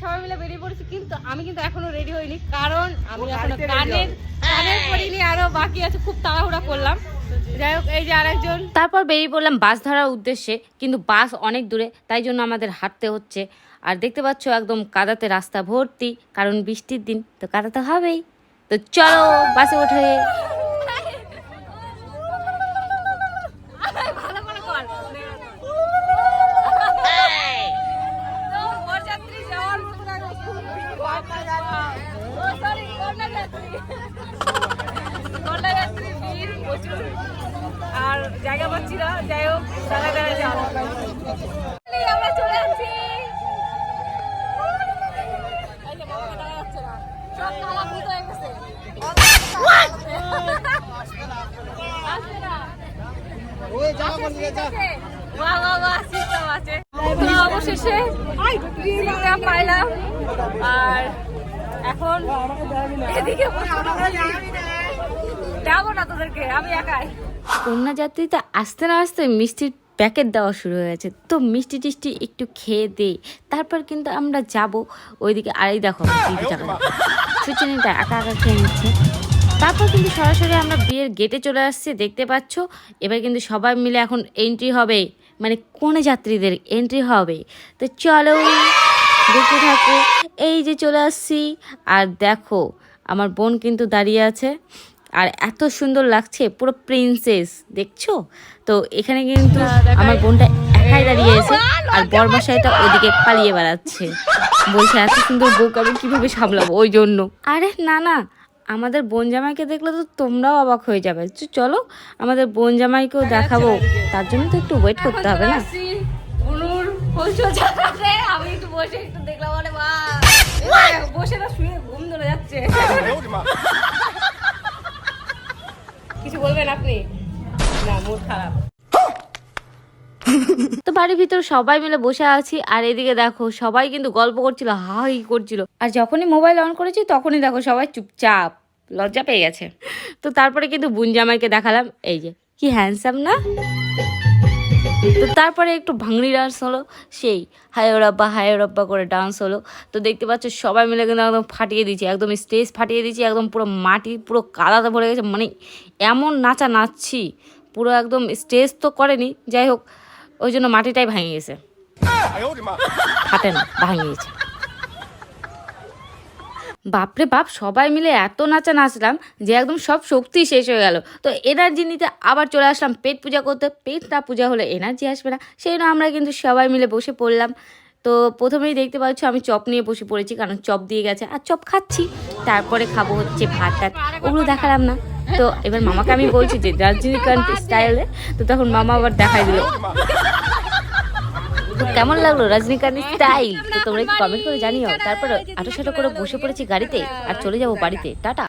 সবাই মিলে বেরিয়ে পড়েছি কিন্তু আমি কিন্তু এখনও রেডি হইনি কারণ আমি এখনও কানের কানের পরিনি আরও বাকি আছে খুব তাড়াহুড়া করলাম। যাই হোক এই যে আরেকজন। তারপর বেরিয়ে পড়লাম বাস ধরার উদ্দেশ্যে কিন্তু বাস অনেক দূরে তাই জন্য আমাদের হাঁটতে হচ্ছে। আর দেখতে পাচ্ছ একদম কাদাতে রাস্তা ভর্তি কারণ বৃষ্টির দিন তো কাদা তো হবেই। তো চলো বাসে ওঠে ভালো করে কর তো বরযাত্রী যাওয়ার মতো না ভিড় প্রচুর আর জায়গা পাচ্ছি না যাই হোক দাঁড়া দাঁড়া আমরা চলে যাচ্ছি এই যে বাহ বাহ বাহ সিস্টেম আছে তো অবশেষে সিটটা পাইলাম। আর এখন এদিকে যাব না তোদেরকে, আমি একাই। কন্যা যাত্রীতে আসতে না আসতে মিষ্টির প্যাকেট দেওয়া শুরু হয়ে গেছে। তো মিষ্টি টিষ্টি একটু খেয়ে দে তারপর কিন্তু আমরা যাব ওইদিকে। আরেই দেখো সুচিনিটা একা একা খেয়ে নিচ্ছে। তারপর কিন্তু সরাসরি আমরা বিয়ের গেটে চলে আসছি, দেখতে পাচ্ছ? এবার কিন্তু সবাই মিলে এখন এন্ট্রি হবে। মানে কোনে যাত্রীদের এন্ট্রি হবে? তো চলো, দেখতে থাকো। এই যে চলে আসছি। আর দেখো, আমার বোন কিন্তু দাঁড়িয়ে আছে। আর এত সুন্দর লাগছে, পুরো প্রিন্সেস দেখছ? তো এখানে কিন্তু আমার বোনটা একাই দাঁড়িয়ে আছে, আর বরমশাইটা ওদিকে পালিয়ে বেড়াচ্ছে। বলছে, এত সুন্দর বউকে আমি কীভাবে সামলাবো? ওই জন্য। আরে না না আমাদের বোন জামাইকে দেখলে তো তোমরাও অবাক হয়ে যাবে। চলো আমাদের বোন জামাইকেও দেখাবো। তার জন্য তো একটু ওয়েট করতে হবে না? আসছি বুনুর হোলসেল জায়গাতে আমি একটু বসে একটু দেখলাম আরে মা বসে না শুয়ে ঘুম ধরে যাচ্ছে। কিছু বলবেন আপনি? না মুড খারাপ। তো বাড়ির ভিতর সবাই মিলে বসে আছি, আর এদিকে দেখো সবাই কিন্তু গল্প করছিল হাই করছিল। আর যখনই মোবাইল অন করেছি, তখনই দেখো সবাই চুপচাপ লজ্জা পেয়ে গেছে। তো তারপরে কিন্তু বুন জামাইকে দেখালাম, এই যে, কি হ্যান্ডসাম না? তো তারপরে একটু ভাঙড়ি ডান্স হলো, সেই হায় রব্বা হায় রব্বা করে ডান্স হলো। তো দেখতে পাচ্ছ সবাই মিলে কিন্তু একদম ফাটিয়ে দিয়েছি, একদম স্টেজ ফাটিয়ে দিয়েছি, একদম পুরো মাটি, পুরো কাদাতে ভরে গেছে। মানে এমন নাচা নাচছি, পুরো একদম স্টেজ তো করেনি। যাই হোক ওই জন্য মাটিটাই ভাঙে গেছে ফাটে না ভাঙে গেছে বাপরে বাপ, সবাই মিলে এত নাচা নাচলাম যে একদম সব শক্তি শেষ হয়ে গেল। তো এনার্জি নিতে আবার চলে আসলাম পেট পূজা করতে। পেট না পূজা হলে এনার্জি আসবে না। সেই জন্য আমরা কিন্তু সবাই মিলে বসে পড়লাম। তো প্রথমেই দেখতে পাচ্ছ আমি চপ নিয়ে বসে পড়েছি, কারণ চপ দিয়ে গেছে। আর চপ খাচ্ছি। তারপরে খাব হচ্ছে ভাত। টাত ওগুলো দেখালাম না। তো এবার মামাকে আমি বলছি যে রজনীকান্ত স্টাইলে তো তখন মামা আবার দেখাই দিল। তো কেমন লাগল রজনীকান্ত স্টাইল তো তোমরা একটু কমেন্ট করে জানিও। তারপর সাটো করে বসে পড়েছি গাড়িতে আর চলে যাব বাড়িতে। টাটা।